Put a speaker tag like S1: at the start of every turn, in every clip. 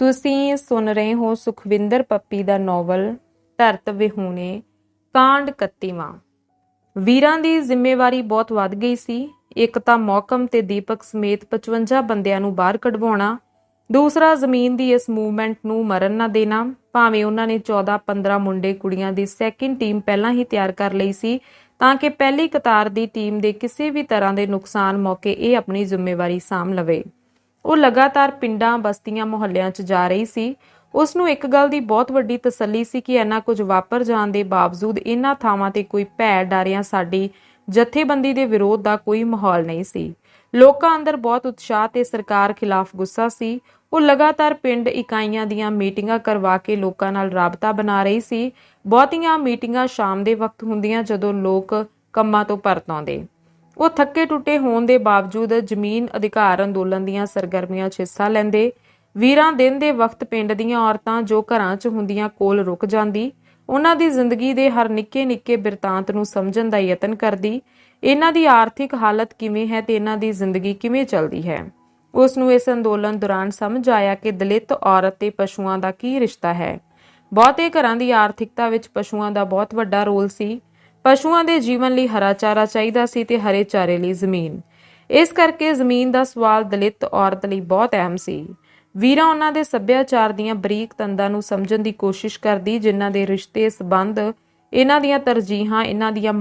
S1: ਤੁਸੀਂ ਸੁਣ ਰਹੇ ਹੋ ਸੁਖਵਿੰਦਰ ਪੱਪੀ ਦਾ ਨੋਵਲ, ਧਰਤ ਵਿਹੂਣੇ, ਕਾਂਡ 31ਵਾਂ ਵੀਰਾਂ ਦੀ ਜ਼ਿੰਮੇਵਾਰੀ ਬਹੁਤ ਵੱਧ ਗਈ ਸੀ। ਇੱਕ ਤਾਂ ਮੌਕਮ ਤੇ ਦੀਪਕ ਸਮੇਤ 55 ਬੰਦਿਆਂ ਨੂੰ ਬਾਹਰ ਕਢਵਾਉਣਾ, ਦੂਸਰਾ ਜ਼ਮੀਨ ਦੀ ਇਸ ਮੂਵਮੈਂਟ ਨੂੰ ਮਰਨ ਨਾ ਦੇਣਾ, ਭਾਵੇਂ ਉਹਨਾਂ ਨੇ 14-15 ਮੁੰਡੇ ਕੁੜੀਆਂ ਦੀ ਸੈਕਿੰਡ ਟੀਮ ਪਹਿਲਾਂ ਹੀ ਤਿਆਰ ਕਰ ਲਈ ਸੀ, ਤਾਂ ਕਿ ਪਹਿਲੀ ਕਤਾਰ ਦੀ ਟੀਮ ਦੇ ਕਿਸੇ ਵੀ ਤਰ੍ਹਾਂ ਦੇ ਨੁਕਸਾਨ ਮੌਕੇ ਇਹ ਆਪਣੀ ਜ਼ਿੰਮੇਵਾਰੀ ਸਾਂਭ ਲਵੇ। ਉਹ ਲਗਾਤਾਰ ਪਿੰਡਾਂ, ਬਸਤੀਆਂ, ਮੁਹੱਲਿਆਂ 'ਚ ਜਾ ਰਹੀ ਸੀ। ਉਸ ਨੂੰ ਇੱਕ ਗੱਲ ਦੀ ਬਹੁਤ ਵੱਡੀ ਤਸੱਲੀ ਸੀ ਕਿ ਇੰਨਾ ਕੁਝ ਵਾਪਰ ਜਾਣ ਦੇ ਬਾਵਜੂਦ ਇਹਨਾਂ ਥਾਵਾਂ ਤੇ ਕੋਈ ਭੈ ਡਰਿਆ ਸਾਡੀ ਜਥੇਬੰਦੀ ਦੇ ਵਿਰੋਧ ਦਾ ਕੋਈ ਮਾਹੌਲ ਨਹੀਂ ਸੀ। ਲੋਕਾਂ ਅੰਦਰ ਬਹੁਤ ਉਤਸ਼ਾਹ ਤੇ ਸਰਕਾਰ ਖਿਲਾਫ ਗੁੱਸਾ ਸੀ। ਉਹ ਲਗਾਤਾਰ ਪਿੰਡ ਇਕਾਈਆਂ ਦੀਆਂ ਮੀਟਿੰਗਾਂ ਕਰਵਾ ਕੇ ਲੋਕਾਂ ਨਾਲ ਰਾਬਤਾ ਬਣਾ ਰਹੀ ਸੀ। ਬਹੁਤੀਆਂ ਮੀਟਿੰਗਾਂ ਸ਼ਾਮ ਦੇ ਵਕਤ ਹੁੰਦੀਆਂ ਜਦੋਂ ਲੋਕ ਕੰਮਾਂ ਤੋਂ ਪਰਤ ਆਉਂਦੇ। ਉਹ ਥੱਕੇ ਟੁੱਟੇ ਹੋਣ ਦੇ ਬਾਵਜੂਦ ਜ਼ਮੀਨ ਅਧਿਕਾਰ ਅੰਦੋਲਨ ਦੀਆਂ ਸਰਗਰਮੀਆਂ 'ਚ ਹਿੱਸਾ ਲੈਂਦੇ, ਵੀਰਾਂ ਦਿਨ ਦੇ ਵਕਤ ਪਿੰਡ ਦੀਆਂ ਔਰਤਾਂ ਜੋ ਘਰਾਂ 'ਚ ਹੁੰਦੀਆਂ ਕੋਲ ਰੁਕ ਜਾਂਦੀ, ਉਹਨਾਂ ਦੀ ਜ਼ਿੰਦਗੀ ਦੇ ਹਰ ਨਿੱਕੇ-ਨਿੱਕੇ ਬਿਰਤਾਂਤ ਨੂੰ ਸਮਝਣ ਦਾ ਯਤਨ ਕਰਦੀ, ਇਹਨਾਂ ਦੀ ਆਰਥਿਕ ਹਾਲਤ ਕਿਵੇਂ ਹੈ ਤੇ ਇਹਨਾਂ ਦੀ ਜ਼ਿੰਦਗੀ ਕਿਵੇਂ ਚੱਲਦੀ ਹੈ? ਉਸ ਨੂੰ ਇਸ ਅੰਦੋਲਨ ਦੌਰਾਨ ਸਮਝ ਆਇਆ ਕਿ ਦਲਿਤ ਔਰਤ ਤੇ ਪਸ਼ੂਆਂ ਦਾ ਕੀ ਰਿਸ਼ਤਾ ਹੈ। ਬਹੁਤੇ ਘਰਾਂ ਦੀ ਆਰਥਿਕਤਾ ਵਿੱਚ ਪਸ਼ੂਆਂ ਦਾ ਬਹੁਤ ਵੱਡਾ ਰੋਲ ਸੀ। ਪਸ਼ੂਆਂ ਦੇ ਜੀਵਨ ਲਈ ਹਰਾ ਚਾਰਾ ਚਾਹੀਦਾ ਸੀ ਤੇ ਹਰੇ ਚਾਰੇ ਲਈ ਜ਼ਮੀਨ। ਇਸ ਕਰਕੇ ਜ਼ਮੀਨ ਦਾ ਸਵਾਲ ਦਲਿਤ ਔਰਤ ਲਈ ਬਹੁਤ ਅਹਿਮ ਸੀ। ਵੀਰਾ ਉਹਨਾਂ ਦੇ ਸੱਭਿਆਚਾਰ ਦੀਆਂ ਬਰੀਕ ਤੰਦਾਂ ਨੂੰ ਸਮਝਣ ਦੀ ਕੋਸ਼ਿਸ਼ ਕਰਦੀ, ਜਿਨ੍ਹਾਂ ਦੇ ਰਿਸ਼ਤੇ ਸਬੰਧ, ਇਹਨਾਂ ਦੀਆਂ ਤਰਜੀਹਾਂ, ਇਹਨਾਂ ਦੀਆਂ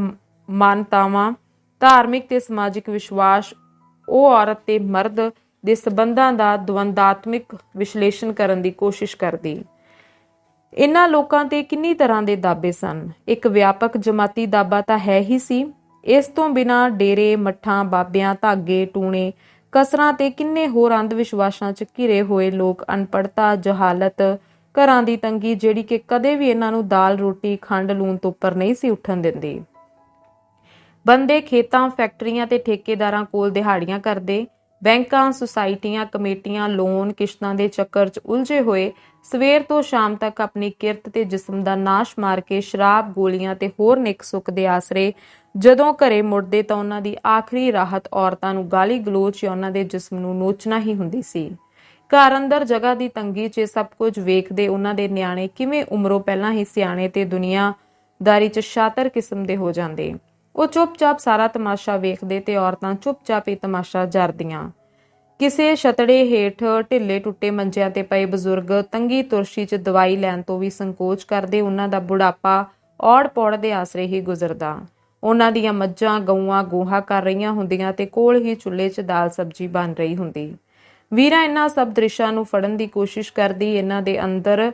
S1: ਮਾਨਤਾਵਾਂ, ਧਾਰਮਿਕ ਤੇ ਸਮਾਜਿਕ ਵਿਸ਼ਵਾਸ, ਉਹ ਔਰਤ ਤੇ ਮਰਦ ਦੇ ਸਬੰਧਾਂ ਦਾ ਦਵੰਦਾਤਮਿਕ ਵਿਸ਼ਲੇਸ਼ਣ ਕਰਨ ਦੀ ਕੋਸ਼ਿਸ਼ ਕਰਦੀ। ਇਨ੍ਹਾਂ ਲੋਕਾਂ ਤੇ ਕਿੰਨੀ ਤਰ੍ਹਾਂ ਦੇ ਦਾਬੇ ਸਨ? ਇੱਕ ਵਿਆਪਕ ਜਮਾਤੀ ਦਾਬਾ ਤਾਂ ਹੈ ਹੀ ਸੀ। ਇਸ ਤੋਂ ਬਿਨਾ ਡੇਰੇ, ਮੱਠਾਂ, ਬਾਬਿਆਂ, ਧਾਗੇ, ਟੂਣੇ, ਕਸਰਾਂ ਤੇ ਕਿੰਨੇ ਹੋਰ ਅੰਧ ਵਿਸ਼ਵਾਸਾਂ 'ਚ ਘਿਰੇ ਹੋਏ ਲੋਕ ਅਨਪੜਤਾ ਜਹਾਲਤ, ਘਰਾਂ ਦੀ ਤੰਗੀ ਜਿਹੜੀ ਕਿ ਕਦੇ ਵੀ ਇਹਨਾਂ ਨੂੰ ਦਾਲ, ਰੋਟੀ, ਖੰਡ ਲੂਣ ਤੋਂ ਉੱਪਰ ਨਹੀਂ ਸੀ ਉੱਠਣ ਦਿੰਦੀ। ਬੰਦੇ ਖੇਤਾਂ, ਫੈਕਟਰੀਆਂ ਤੇ ਠੇਕੇਦਾਰਾਂ ਕੋਲ ਦਿਹਾੜੀਆਂ ਕਰਦੇ ਬੈਂਕਾਂ, ਸੁਸਾਇਟੀਆਂ, ਕਮੇਟੀਆਂ, ਲੋਨ ਕਿਸ਼ਤਾਂ ਦੇ ਚੱਕਰ 'ਚ ਉਲਝੇ ਹੋਏ, ਸਵੇਰ ਤੋਂ ਸ਼ਾਮ ਤੱਕ ਆਪਣੀ ਕਿਰਤ ਤੇ ਜਿਸਮ ਦਾ ਨਾਸ਼ ਮਾਰ ਕੇ ਸ਼ਰਾਬ ਗੋਲੀਆਂ ਤੇ ਹੋਰ ਨਿਕ ਸੁੱਕ ਦੇ ਆਸਰੇ, ਜਦੋਂ ਘਰੇ ਮੁੜਦੇ ਤਾਂ ਉਹਨਾਂ ਦੀ ਆਖਰੀ ਰਾਹਤ ਔਰਤਾਂ ਨੂੰ ਗਾਲੀ ਗਲੋਚ ਜਾਂ ਉਹਨਾਂ ਦੇ ਜਿਸਮ ਨੂੰ ਨੋਚਣਾ ਹੀ ਹੁੰਦੀ ਸੀ। ਘਰ ਅੰਦਰ ਜਗ੍ਹਾ ਦੀ ਤੰਗੀ 'ਚ ਸਭ ਕੁਝ ਵੇਖਦੇ ਉਹਨਾਂ ਦੇ ਨਿਆਣੇ ਕਿਵੇਂ ਉਮਰੋਂ ਪਹਿਲਾਂ ਹੀ ਸਿਆਣੇ ਤੇ ਦੁਨੀਆਦਾਰੀ 'ਚ ਸ਼ਾਤਰ ਕਿਸਮ ਦੇ ਹੋ ਜਾਂਦੇ। ਉਹ ਚੁੱਪਚਾਪ ਸਾਰਾ ਤਮਾਸ਼ਾ ਵੇਖਦੇ ਤੇ ਔਰਤਾਂ ਚੁੱਪਚਾਪ ਹੀ ਤਮਾਸ਼ਾ ਜਰਦੀਆਂ। ਕਿਸੇ ਛਤੜੇ ਹੇਠ ਢਿੱਲੇ ਟੁੱਟੇ ਮੰਜਿਆਂ ਤੇ ਪਏ ਬਜ਼ੁਰਗ ਤੰਗੀ ਤੁਰਸ਼ੀ 'ਚ ਦਵਾਈ ਲੈਣ ਤੋਂ ਵੀ ਸੰਕੋਚ ਕਰਦੇ ਉਹਨਾਂ ਦਾ ਬੁਢਾਪਾ ਔੜ ਪੌੜ ਦੇ ਆਸਰੇ ਹੀ ਗੁਜ਼ਰਦਾ। ਉਹਨਾਂ ਦੀਆਂ ਮੱਝਾਂ, ਗਊਆਂ ਗੋਹਾ ਕਰ ਰਹੀਆਂ ਹੁੰਦੀਆਂ ਤੇ ਕੋਲ ਹੀ ਚੁੱਲ੍ਹੇ 'ਚ ਦਾਲ ਸਬਜ਼ੀ ਬਣ ਰਹੀ ਹੁੰਦੀ। ਵੀਰਾ ਇਹਨਾਂ ਸਭ ਦ੍ਰਿਸ਼ਾਂ ਨੂੰ ਫੜਨ ਦੀ ਕੋਸ਼ਿਸ਼ ਕਰਦੀ ਇਹਨਾਂ ਦੇ ਅੰਦਰ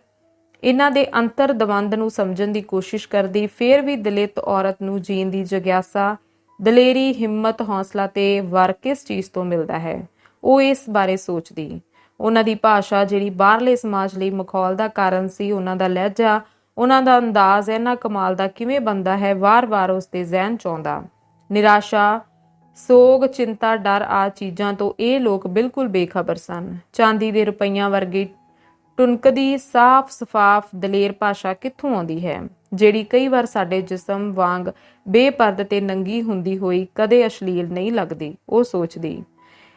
S1: ਇਹਨਾਂ ਦੇ ਅੰਤਰ ਦਵੰਦ ਨੂੰ ਸਮਝਣ ਦੀ ਕੋਸ਼ਿਸ਼ ਕਰਦੀ, ਫਿਰ ਵੀ ਦਲਿਤ ਔਰਤ ਨੂੰ ਜੀਣ ਦੀ ਜਗਿਆਸਾ, ਦਲੇਰੀ, ਹਿੰਮਤ, ਹੌਸਲਾ ਤੇ ਵਰ ਕਿਸ ਚੀਜ਼ ਤੋਂ ਮਿਲਦਾ ਹੈ, ਉਹ ਇਸ ਬਾਰੇ ਸੋਚਦੀ। ਉਹਨਾਂ ਦੀ ਭਾਸ਼ਾ ਜਿਹੜੀ ਬਾਹਰਲੇ ਸਮਾਜ ਲਈ ਮਖੌਲ ਦਾ ਕਾਰਨ ਸੀ, ਉਹਨਾਂ ਦਾ ਲਹਿਜਾ, ਉਹਨਾਂ ਦਾ ਅੰਦਾਜ਼, ਇਹਨਾਂ ਕਮਾਲ ਦਾ ਕਿਵੇਂ ਬੰਦਾ ਹੈ, ਵਾਰ-ਵਾਰ ਉਸ ਦੇ ਜ਼ਿਹਨ ਚ ਆਉਂਦਾ ਨਿਰਾਸ਼ਾ, ਸੋਗ, ਚਿੰਤਾ, ਡਰ ਆ ਚੀਜ਼ਾਂ ਤੋਂ ਇਹ ਲੋਕ ਬਿਲਕੁਲ ਬੇਖਬਰ ਸਨ। ਚਾਂਦੀ ਦੇ ਰੁਪਈਆਂ ਵਰਗੀ ਟੁਨਕਦੀ ਸਾਫ਼ ਸਫਾਫ ਦਲੇਰ ਭਾਸ਼ਾ ਕਿੱਥੋਂ ਆਉਂਦੀ ਹੈ? ਜਿਹੜੀ ਕਈ ਵਾਰ ਸਾਡੇ ਜਿਸਮ ਵਾਂਗ ਬੇਪਰਦ ਤੇ ਨੰਗੀ ਹੁੰਦੀ ਹੋਈ ਕਦੇ ਅਸ਼ਲੀਲ ਨਹੀਂ ਲੱਗਦੀ, ਉਹ ਸੋਚਦੀ।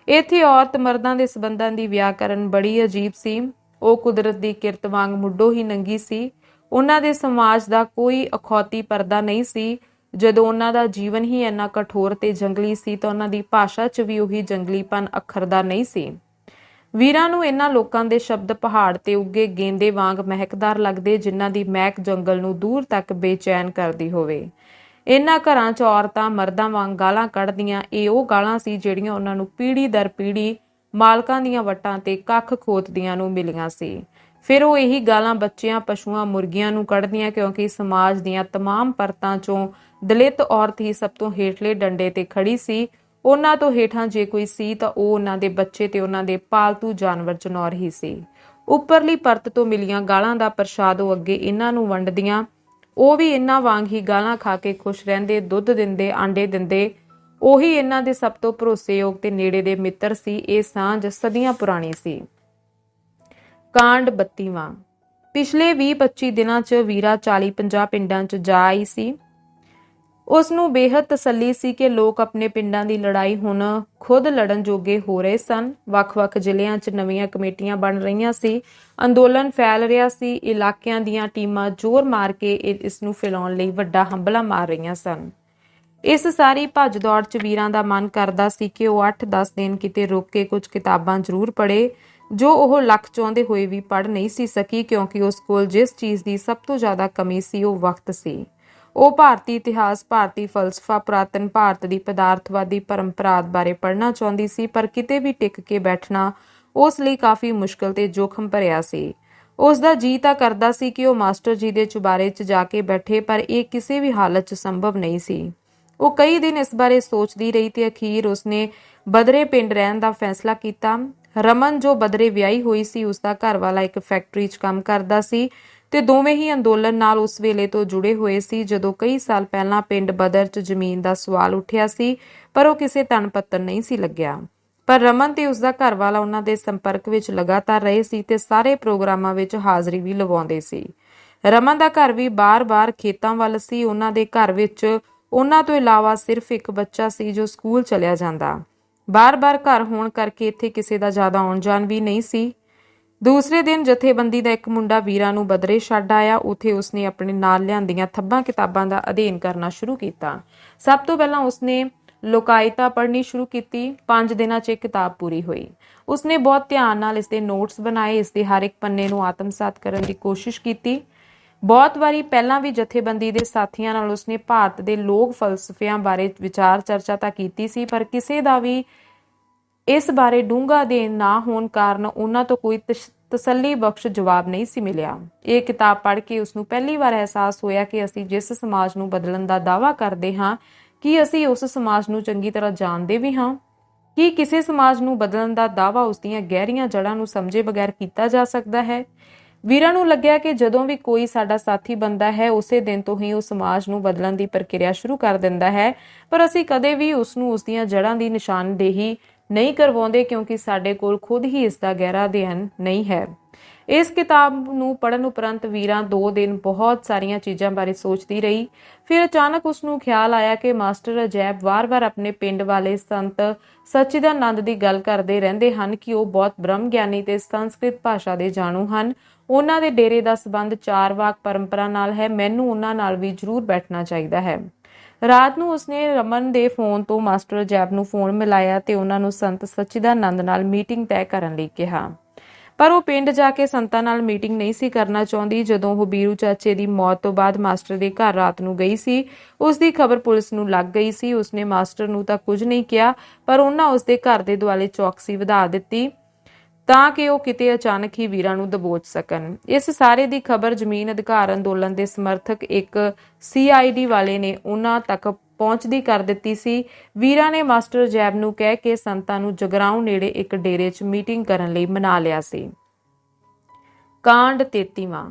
S1: ਇੱਥੇ ਔਰਤ ਮਰਦਾਂ ਦੇ ਸਬੰਧਾਂ ਦੀ ਵਿਆਕਰਨ ਬੜੀ ਅਜੀਬ ਸੀ। ਉਹ ਕੁਦਰਤ ਦੀ ਕਿਰਤ ਵਾਂਗ ਮੁੱਢੋਂ ਹੀ ਨੰਗੀ ਸੀ। ਉਹਨਾਂ ਦੇ ਸਮਾਜ ਦਾ ਕੋਈ ਅਖੌਤੀ ਪਰਦਾ ਨਹੀਂ ਸੀ। ਜਦੋਂ ਉਹਨਾਂ ਦਾ ਜੀਵਨ ਹੀ ਇੰਨਾ ਕਠੋਰ ਤੇ ਜੰਗਲੀ ਸੀ ਤਾਂ ਉਹਨਾਂ ਦੀ ਭਾਸ਼ਾ 'ਚ ਵੀ ਉਹੀ ਜੰਗਲੀਪਨ ਅੱਖਰਦਾ ਨਹੀਂ ਸੀ। ਵੀਰਾਂ ਨੂੰ ਇਹਨਾਂ ਲੋਕਾਂ ਦੇ ਸ਼ਬਦ ਪਹਾੜ ਤੇ ਉੱਗੇ ਗੇਂਦੇ ਵਾਂਗ ਮਹਿਕਦਾਰ ਲੱਗਦੇ ਜਿਨ੍ਹਾਂ ਦੀ ਮਹਿਕ ਜੰਗਲ ਨੂੰ ਦੂਰ ਤੱਕ ਬੇਚੈਨ ਕਰਦੀ ਹੋਵੇ ਇਹਨਾਂ ਘਰਾਂ 'ਚ ਔਰਤਾਂ ਮਰਦਾਂ ਵਾਂਗ ਗਾਲਾਂ ਕੱਢਦੀਆਂ ਇਹ ਉਹ ਗਾਲਾਂ ਸੀ ਜਿਹੜੀਆਂ ਉਹਨਾਂ ਨੂੰ ਪੀੜ੍ਹੀ ਦਰ ਪੀੜ੍ਹੀ ਮਾਲਕਾਂ ਦੀਆਂ ਵਟਾਂ ਤੇ ਕੱਖ ਖੋਤਦੀਆਂ ਨੂੰ ਮਿਲੀਆਂ ਸੀ ਫਿਰ ਉਹ ਇਹੀ ਗਾਲਾਂ ਬੱਚਿਆਂ ਪਸ਼ੂਆਂ ਮੁਰਗੀਆਂ ਨੂੰ ਕੱਢਦੀਆਂ ਕਿਉਂਕਿ ਸਮਾਜ ਦੀਆਂ तमाम ਪਰਤਾਂ 'ਚੋਂ ਦਲਿਤ ਔਰਤ ਹੀ ਸਭ ਤੋਂ ਹੇਠਲੇ ਡੰਡੇ ਤੇ ਖੜੀ ਸੀ ਉਹਨਾਂ ਤੋਂ ਹੇਠਾਂ ਜੇ ਕੋਈ ਸੀ ਤਾਂ ਉਹ ਉਹਨਾਂ ਦੇ ਬੱਚੇ ਤੇ ਉਹਨਾਂ ਦੇ ਪਾਲਤੂ ਜਾਨਵਰ ਚਨੌਰ ਹੀ ਸੀ। ਉੱਪਰਲੀ ਪਰਤ ਤੋਂ ਮਿਲੀਆਂ ਗਾਲਾਂ ਦਾ ਪ੍ਰਸ਼ਾਦ ਉਹ ਅੱਗੇ ਇਹਨਾਂ ਨੂੰ ਵੰਡਦੀਆਂ। ਉਹ ਵੀ ਇਹਨਾਂ ਵਾਂਗ ਹੀ ਗਾਲਾਂ ਖਾ ਕੇ ਖੁਸ਼ ਰਹਿੰਦੇ, ਦੁੱਧ ਦਿੰਦੇ, ਆਂਡੇ ਦਿੰਦੇ। ਉਹੀ ਇਹਨਾਂ ਦੇ ਸਭ ਤੋਂ ਭਰੋਸੇਯੋਗ ਤੇ ਨੇੜੇ ਦੇ ਮਿੱਤਰ ਸੀ, ਇਹ ਸਾਂਝ ਸਦੀਆਂ ਪੁਰਾਣੀ ਸੀ। ਕਾਂਡ 32ਵਾਂ ਪਿਛਲੇ 20-25 ਦਿਨਾਂ 'ਚ ਵੀਰਾ 40-50 ਪਿੰਡਾਂ 'ਚ ਜਾ ਆਈ ਸੀ। ਉਸ ਨੂੰ ਬੇਹੱਦ ਤਸੱਲੀ ਸੀ ਕਿ ਲੋਕ ਆਪਣੇ ਪਿੰਡਾਂ ਦੀ ਲੜਾਈ ਹੁਣ ਖੁਦ ਲੜਨ ਜੋਗੇ ਹੋ ਰਹੇ ਸਨ। ਵੱਖ-ਵੱਖ ਜ਼ਿਲ੍ਹਿਆਂ 'ਚ ਨਵੀਆਂ ਕਮੇਟੀਆਂ ਬਣ ਰਹੀਆਂ ਸੀ। ਅੰਦੋਲਨ ਫੈਲ ਰਿਹਾ ਸੀ। ਇਲਾਕਿਆਂ ਦੀਆਂ ਟੀਮਾਂ ਜ਼ੋਰ ਮਾਰ ਕੇ ਇਹ- ਇਸ ਨੂੰ ਫੈਲਾਉਣ ਲਈ ਵੱਡਾ ਹੰਬਲਾ ਮਾਰ ਰਹੀਆਂ ਸਨ। ਇਸ ਸਾਰੀ ਭੱਜ ਦੌੜ 'ਚ ਵੀਰਾਂ ਦਾ ਮਨ ਕਰਦਾ ਸੀ ਕਿ ਉਹ 8-10 ਦਿਨ ਕਿਤੇ ਰੁਕ ਕੇ ਕੁਝ ਕਿਤਾਬਾਂ ਜ਼ਰੂਰ ਪੜ੍ਹੇ, ਜੋ ਉਹ ਲੱਖ ਚਾਹੁੰਦੇ ਹੋਏ ਵੀ ਪੜ੍ਹ ਨਹੀਂ ਸੀ ਸਕੀ, ਕਿਉਂਕਿ ਉਸ ਕੋਲ ਜਿਸ ਚੀਜ਼ ਦੀ ਸਭ ਤੋਂ ਜ਼ਿਆਦਾ ਕਮੀ ਸੀ, ਉਹ ਵਕਤ ਸੀ। ਉਹ ਭਾਰਤੀ ਇਤਿਹਾਸ, ਭਾਰਤੀ ਫਲਸਫਾ, ਪੁਰਾਤਨ ਭਾਰਤ ਦੀ ਪਦਾਰਥਵਾਦੀ ਪਰੰਪਰਾ ਬਾਰੇ ਪੜ੍ਹਨਾ ਚਾਹੁੰਦੀ ਸੀ, ਪਰ ਕਿਤੇ ਵੀ ਟਿਕ ਕੇ ਬੈਠਣਾ ਉਸ ਲਈ ਕਾਫੀ ਮੁਸ਼ਕਲ ਤੇ ਜੋਖਮ ਭਰਿਆ ਸੀ। ਉਸ ਦਾ ਜੀ ਤਾਂ ਕਰਦਾ ਸੀ ਕਿ ਉਹ ਮਾਸਟਰ ਜੀ ਦੇ ਚੁਬਾਰੇ 'ਚ ਜਾ ਕੇ ਬੈਠੇ, ਪਰ ਇਹ ਕਿਸੇ ਵੀ ਹਾਲਤ 'ਚ ਸੰਭਵ ਨਹੀਂ ਸੀ। ਉਹ ਕਈ ਦਿਨ ਇਸ ਬਾਰੇ ਸੋਚਦੀ ਰਹੀ ਤੇ ਅਖੀਰ ਉਸਨੇ ਬਦਰੇ ਪਿੰਡ ਰਹਿਣ ਦਾ ਫੈਸਲਾ ਕੀਤਾ। ਰਮਨ ਜੋ ਬਦਰੇ ਵਿਆਹੀ ਹੋਈ ਸੀ ਉਸ ਦਾ ਘਰ ਵਾਲਾ ਇੱਕ ਫੈਕਟਰੀ 'ਚ ਕੰਮ ਕਰਦਾ ਸੀ। ਤੇ ਦੋਵੇਂ ਹੀ ਅੰਦੋਲਨ ਨਾਲ ਉਸ ਵੇਲੇ ਤੋਂ ਜੁੜੇ ਹੋਏ ਸੀ, ਜਦੋਂ ਕਈ ਸਾਲ ਪਹਿਲਾਂ ਪਿੰਡ ਬਦਰ 'ਚ ਜ਼ਮੀਨ ਦਾ ਸਵਾਲ ਉੱਠਿਆ ਸੀ, ਪਰ ਉਹ ਕਿਸੇ ਤਣ ਪੱਤਰ ਨਹੀਂ ਸੀ ਲੱਗਿਆ। ਪਰ ਰਮਨ ਤੇ ਉਸ ਦਾ ਘਰ ਵਾਲਾ ਉਹਨਾਂ ਦੇ ਸੰਪਰਕ ਵਿੱਚ ਲਗਾਤਾਰ ਰਹੇ ਸੀ ਤੇ ਸਾਰੇ ਪ੍ਰੋਗਰਾਮਾਂ ਵਿੱਚ ਹਾਜ਼ਰੀ ਵੀ ਲਵਾਉਂਦੇ ਸੀ। ਰਮਨ ਦਾ ਘਰ ਵੀ ਬਾਰ-ਬਾਰ ਖੇਤਾਂ ਵੱਲ ਸੀ, ਉਹਨਾਂ ਦੇ ਘਰ ਵਿੱਚ ਉਹਨਾਂ ਤੋਂ ਇਲਾਵਾ ਸਿਰਫ ਇੱਕ ਬੱਚਾ ਸੀ ਜੋ ਸਕੂਲ ਚਲਿਆ ਜਾਂਦਾ। ਬਾਰ-ਬਾਰ ਘਰ ਹੋਣ ਕਰਕੇ ਇੱਥੇ ਕਿਸੇ ਦਾ ਜ਼ਿਆਦਾ ਆਉਣ ਜਾਣ ਵੀ ਨਹੀਂ ਸੀ। ਦੂਸਰੇ ਦਿਨ ਜਥੇਬੰਦੀ ਦਾ ਇੱਕ ਮੁੰਡਾ ਵੀਰਾਂ ਨੂੰ ਬਦਰੇ ਛੱਡ ਆਇਆ। ਉਥੇ ਉਸਨੇ ਆਪਣੇ ਨਾਲ ਲਿਆਂਦੀਆਂ ਥੱਬਾਂ ਕਿਤਾਬਾਂ ਦਾ ਅਧਿਐਨ ਕਰਨਾ ਸ਼ੁਰੂ ਕੀਤਾ। ਸਭ ਤੋਂ ਪਹਿਲਾਂ ਉਸਨੇ ਲੋਕਾਇਤਾ ਪੜ੍ਹਨੀ ਸ਼ੁਰੂ ਕੀਤੀ। 5 ਦਿਨਾਂ 'ਚ ਇਹ ਕਿਤਾਬ ਪੂਰੀ ਹੋਈ। ਉਸਨੇ ਬਹੁਤ ਧਿਆਨ ਨਾਲ ਇਸ ਦੇ ਨੋਟਸ ਬਣਾਏ। ਇਸ ਦੇ ਹਰ ਇੱਕ ਪੰਨੇ ਨੂੰ ਆਤਮਸਾਤ ਕਰਨ ਦੀ ਕੋਸ਼ਿਸ਼ ਕੀਤੀ। ਬਹੁਤ ਵਾਰੀ ਪਹਿਲਾਂ ਵੀ ਜਥੇਬੰਦੀ ਦੇ ਸਾਥੀਆਂ ਨਾਲ ਉਸਨੇ ਭਾਰਤ ਦੇ ਲੋਕ ਫਲਸਫਿਆਂ ਬਾਰੇ ਵਿਚਾਰ ਚਰਚਾ ਤਾਂ ਕੀਤੀ ਸੀ, ਪਰ ਕਿਸੇ ਦਾ ਵੀ ਇਸ ਬਾਰੇ ਡੂੰਘਾ ਦੇ ਨਾ ਹੋਣ ਕਾਰਨ ਉਹਨਾਂ ਤੋਂ ਕੋਈ ਤਸ਼- ਤਸੱਲੀ ਬਖਸ਼ ਜਵਾਬ ਨਹੀਂ ਸੀ ਮਿਲਿਆ। ਇਹ ਕਿਤਾਬ ਪੜ੍ਹ ਕੇ ਉਸ ਨੂੰ ਪਹਿਲੀ ਵਾਰ ਅਹਿਸਾਸ ਹੋਇਆ ਕਿ ਅਸੀਂ ਜਿਸ ਸਮਾਜ ਨੂੰ ਬਦਲਣ ਦਾ ਦਾਅਵਾ ਕਰਦੇ ਹਾਂ, ਕੀ ਅਸੀਂ ਉਸ ਸਮਾਜ ਨੂੰ ਚੰਗੀ ਤਰ੍ਹਾਂ ਜਾਣਦੇ ਵੀ ਹਾਂ? ਕੀ ਕਿਸੇ ਸਮਾਜ ਨੂੰ ਬਦਲਣ ਦਾ ਦਾਅਵਾ ਉਸ ਦੀਆਂ ਗਹਿਰੀਆਂ ਜੜ੍ਹਾਂ ਨੂੰ ਸਮਝੇ ਬਗੈਰ ਕੀਤਾ ਜਾ ਸਕਦਾ ਹੈ? ਵੀਰਾਂ ਨੂੰ ਲੱਗਿਆ ਕਿ ਜਦੋਂ ਵੀ ਕੋਈ ਸਾਡਾ ਸਾਥੀ ਬੰਦਾ ਹੈ, ਉਸੇ ਦਿਨ ਤੋਂ ਹੀ ਉਹ ਸਮਾਜ ਨੂੰ ਬਦਲਣ ਦੀ ਪ੍ਰਕਿਰਿਆ ਸ਼ੁਰੂ ਕਰ ਦਿੰਦਾ ਹੈ, ਪਰ ਅਸੀਂ ਕਦੇ ਵੀ ਉਸ ਨੂੰ ਉਸ ਦੀਆਂ ਜੜ੍ਹਾਂ ਦੀ ਨਿਸ਼ਾਨਦੇਹੀ ਨਹੀਂ ਕਰਵਾਉਂਦੇ ਕਿਉਂਕਿ ਸਾਡੇ ਕੋਲ ਖੁਦ ਹੀ ਇਸ ਦਾ ਗਹਿਰਾ ਅਧਿਐਨ ਨਹੀਂ ਹੈ। ਇਸ ਕਿਤਾਬ ਨੂੰ ਪੜਨ ਉਪਰੰਤ ਵੀਰਾਂ ਦੋ ਦਿਨ ਬਹੁਤ ਸਾਰੀਆਂ ਚੀਜ਼ਾਂ ਬਾਰੇ ਸੋਚਦੀ ਰਹੀ। ਫਿਰ ਅਚਾਨਕ ਉਸ ਨੂੰ ਖਿਆਲ ਆਇਆ ਕਿ ਮਾਸਟਰ ਅਜੈਬ ਵਾਰ-ਵਾਰ ਆਪਣੇ ਪਿੰਡ ਵਾਲੇ ਸੰਤ ਸਚਿਦਾਨੰਦ ਦੀ ਗੱਲ ਕਰਦੇ ਰਹਿੰਦੇ ਹਨ ਕਿ ਉਹ ਬਹੁਤ ਬ੍ਰਹਮ ਗਿਆਨੀ ਤੇ ਸੰਸਕ੍ਰਿਤ ਭਾਸ਼ਾ ਦੇ ਜਾਣੂ ਹਨ। ਉਹਨਾਂ ਦੇ ਡੇਰੇ ਦਾ ਸਬੰਧ ਚਾਰ ਵਾਕ ਪਰੰਪਰਾ ਨਾਲ ਹੈ। ਮੈਨੂੰ ਉਹਨਾਂ ਨਾਲ ਵੀ ਜ਼ਰੂਰ ਬੈਠਣਾ ਚਾਹੀਦਾ ਹੈ। ਰਾਤ ਨੂੰ ਉਸਨੇ ਰਮਨ ਦੇ ਫੋਨ ਤੋਂ ਮਾਸਟਰ ਜੈਬ ਨੂੰ ਫੋਨ ਮਿਲਾਇਆ ਤੇ ਉਹਨਾਂ ਨੂੰ ਸੰਤ ਸਚਿਦਾਨੰਦ ਨਾਲ ਮੀਟਿੰਗ ਤੈਅ ਕਰਨ ਲਈ ਕਿਹਾ। ਪਰ ਉਹ ਪਿੰਡ ਜਾ ਕੇ ਸੰਤਾਂ ਨਾਲ ਮੀਟਿੰਗ ਨਹੀਂ ਸੀ ਕਰਨਾ ਚਾਹੁੰਦੀ। ਜਦੋਂ ਉਹ ਬੀਰੂ ਚਾਚੇ ਦੀ ਮੌਤ ਤੋਂ ਬਾਅਦ ਮਾਸਟਰ ਦੇ ਘਰ ਰਾਤ ਨੂੰ ਗਈ ਸੀ ਉਸ ਦੀ ਖਬਰ ਪੁਲਿਸ ਨੂੰ ਲੱਗ ਗਈ ਸੀ। ਉਸਨੇ ਮਾਸਟਰ ਨੂੰ ਤਾਂ ਕੁਝ ਨਹੀਂ ਕਿਹਾ, ਪਰ ਉਹਨਾਂ ਉਸ ਦੇ ਘਰ ਦੇ ਦੁਆਲੇ ਚੌਕਸੀ ਵਧਾ ਦਿੱਤੀ। ਤਾਂ ਕਿ ਉਹ ਕਿਤੇ ਅਚਾਨਕ ਹੀ ਵੀਰਾਂ ਨੂੰ ਦਬੋਚ ਸਕਣ। ਇਸ ਸਾਰੇ ਦੀ ਖਬਰ ਜ਼ਮੀਨ ਅਧਿਕਾਰ ਅੰਦੋਲਨ ਦੇ ਸਮਰਥਕ ਇੱਕ ਸੀਆਈਡੀ ਵਾਲੇ ਨੇ ਉਹਨਾਂ ਤੱਕ ਪਹੁੰਚਦੀ ਕਰ ਦਿੱਤੀ ਸੀ। ਵੀਰਾਂ ਨੇ ਮਾਸਟਰ ਜੈਬ ਨੂੰ ਕਹਿ ਕੇ ਸੰਤਾਂ ਨੂੰ ਜਗਰਾਉਂ ਨੇੜੇ ਇੱਕ ਡੇਰੇ 'ਚ ਮੀਟਿੰਗ ਕਰਨ ਲਈ ਮਨਾ ਲਿਆ ਸੀ। ਕਾਂਡ 33ਵਾਂ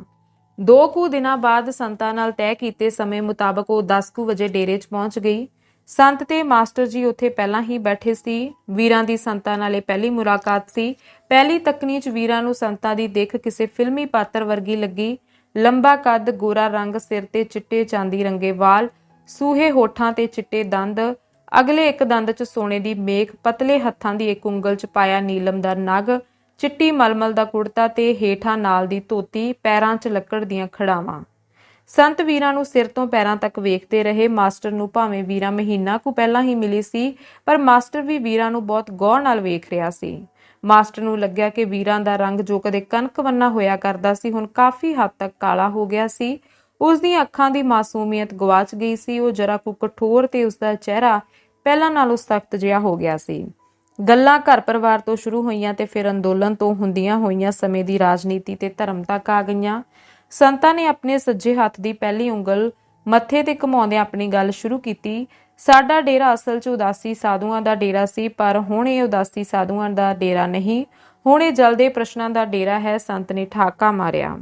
S1: ਦੋ ਕੁ ਦਿਨਾਂ ਬਾਅਦ ਸੰਤਾਂ ਨਾਲ ਤੈਅ ਕੀਤੇ ਸਮੇਂ ਮੁਤਾਬਕ ਉਹ 10 ਕੁ ਵਜੇ ਡੇਰੇ 'ਚ ਪਹੁੰਚ ਗਈ। ਸੰਤ ਤੇ ਮਾਸਟਰ ਜੀ ਉੱਥੇ ਪਹਿਲਾਂ ਹੀ ਬੈਠੇ ਸੀ। ਵੀਰਾਂ ਦੀ ਸੰਤਾਂ ਨਾਲ ਇਹ ਪਹਿਲੀ ਮੁਲਾਕਾਤ ਸੀ। ਪਹਿਲੀ ਤਕਨੀ 'ਚ ਵੀਰਾਂ ਨੂੰ ਸੰਤਾਂ ਦੀ ਦਿੱਖ ਕਿਸੇ ਫਿਲਮੀ ਪਾਤਰ ਵਰਗੀ ਲੱਗੀ। ਲੰਬਾ ਕੱਦ, ਗੋਰਾ ਰੰਗ, ਸਿਰ ਤੇ ਚਿੱਟੇ ਚਾਂਦੀ ਰੰਗੇ ਵਾਲ, ਸੂਹੇ ਹੋਠਾਂ ਤੇ ਚਿੱਟੇ ਦੰਦ, ਅਗਲੇ ਇੱਕ ਦੰਦ 'ਚ ਸੋਨੇ ਦੀ ਮੇਖ, ਪਤਲੇ ਹੱਥਾਂ ਦੀ ਇੱਕ ਉਂਗਲ 'ਚ ਪਾਇਆ ਨੀਲਮ ਦਾ ਨਗ, ਚਿੱਟੀ ਮਲਮਲ ਦਾ ਕੁੜਤਾ ਤੇ ਹੇਠਾਂ ਨਾਲ ਦੀ ਧੋਤੀ, ਪੈਰਾਂ 'ਚ ਲੱਕੜ ਦੀਆਂ ਖੜਾਵਾਂ। ਸੰਤ ਵੀਰਾਂ ਨੂੰ ਸਿਰ ਤੋਂ ਪੈਰਾਂ ਤੱਕ ਵੇਖਦੇ ਰਹੇ। ਮਾਸਟਰ ਨੂੰ ਭਾਵੇਂ ਵੀਰਾਂ ਮਹੀਨਾ ਕੁ ਪਹਿਲਾਂ ਹੀ ਮਿਲੀ ਸੀ, ਪਰ ਮਾਸਟਰ ਵੀ ਵੀਰਾਂ ਨੂੰ ਬਹੁਤ ਗੌਰ ਨਾਲ ਵੇਖ ਰਿਹਾ ਸੀ। ਮਾਸਟਰ ਨੂੰ ਲੱਗਿਆ ਕਿ ਵੀਰਾਂ ਦਾ ਰੰਗ ਜੋ ਕਦੇ ਕਣਕ ਹੋਇਆ ਕਰਦਾ ਸੀ, ਹੁਣ ਕਾਫੀ ਹੱਦ ਤੱਕ ਕਾਲਾ ਹੋ ਗਿਆ ਸੀ। ਉਸ ਦੀਆਂ ਅੱਖਾਂ ਦੀ ਮਾਸੂਮੀਅਤ ਗਵਾਚ ਗਈ ਸੀ। ਉਹ ਜਰਾ ਕੁ ਕਠੋਰ ਤੇ ਉਸ ਦਾ ਚਿਹਰਾ ਪਹਿਲਾਂ ਨਾਲੋਂ ਸਖਤ ਜਿਹਾ ਹੋ ਗਿਆ ਸੀ। ਗੱਲਾਂ ਘਰ ਪਰਿਵਾਰ ਤੋਂ ਸ਼ੁਰੂ ਹੋਈਆਂ ਤੇ ਫਿਰ ਅੰਦੋਲਨ ਤੋਂ ਹੁੰਦੀਆਂ ਹੋਈਆਂ ਸਮੇਂ ਦੀ ਰਾਜਨੀਤੀ ਤੇ ਧਰਮ ਤੱਕ ਆ ਗਈਆਂ। ਸੰਤਾਂ ਨੇ ਆਪਣੇ ਸੱਜੇ ਹੱਥ ਦੀ ਪਹਿਲੀ ਉਂਗਲ ਮੱਥੇ ਤੇ ਘੁਮਾਉਂਦਿਆਂ ਆਪਣੀ ਗੱਲ ਸ਼ੁਰੂ ਕੀਤੀ। ਸਾਡਾ ਡੇਰਾ ਅਸਲ 'ਚ ਉਦਾਸੀ ਸਾਧੂਆਂ ਦਾ ਡੇਰਾ ਸੀ, ਪਰ ਹੁਣ ਇਹ ਉਦਾਸੀ ਸਾਧੂਆਂ ਦਾ ਡੇਰਾ ਨਹੀਂ। ਹੁਣ ਇਹ ਜਲਦੇ ਪ੍ਰਸ਼ਨਾਂ ਦਾ ਡੇਰਾ ਹੈ, ਸੰਤ ਨੇ ਠਾਕਾ ਮਾਰਿਆ।